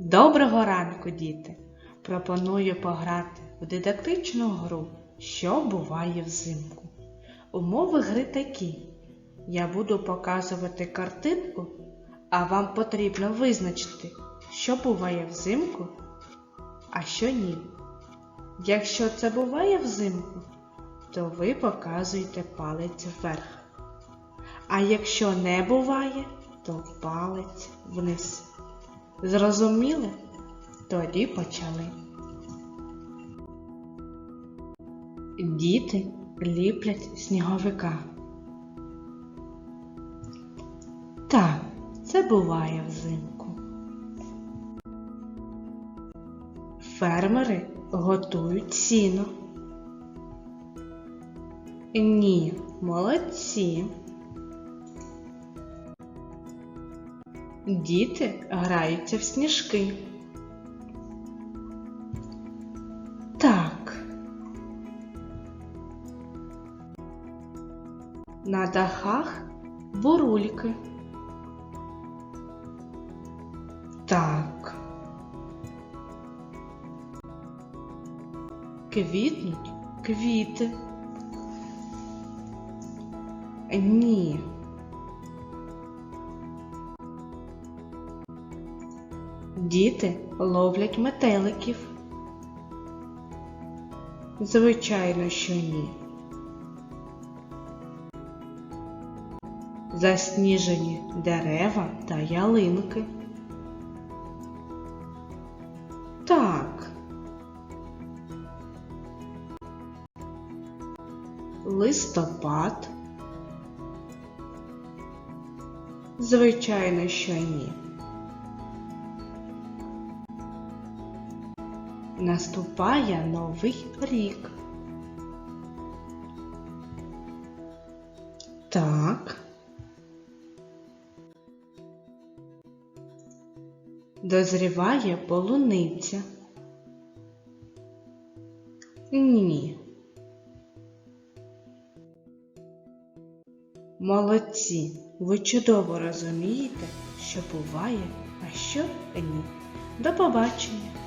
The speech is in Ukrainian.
Доброго ранку, діти! Пропоную пограти в дидактичну гру, що буває взимку. Умови гри такі. Я буду показувати картинку, а вам потрібно визначити, що буває взимку, а що ні. Якщо це буває взимку, то ви показуєте палець вверх. А якщо не буває, то палець вниз. Зрозуміли? Тоді почали. Діти ліплять сніговика. Так, це буває взимку. Фермери готують сіно. Ні, молодці. Діти граються в сніжки. Так. На дахах бурульки. Так. Квітнуть квіти. Ні. Діти ловлять метеликів. Звичайно, що ні. Засніжені дерева та ялинки. Так. Листопад. Звичайно, що ні. Наступає новий рік. Так. Дозріває полуниця. Ні. Молодці, ви чудово розумієте, що буває, а що ні. До побачення!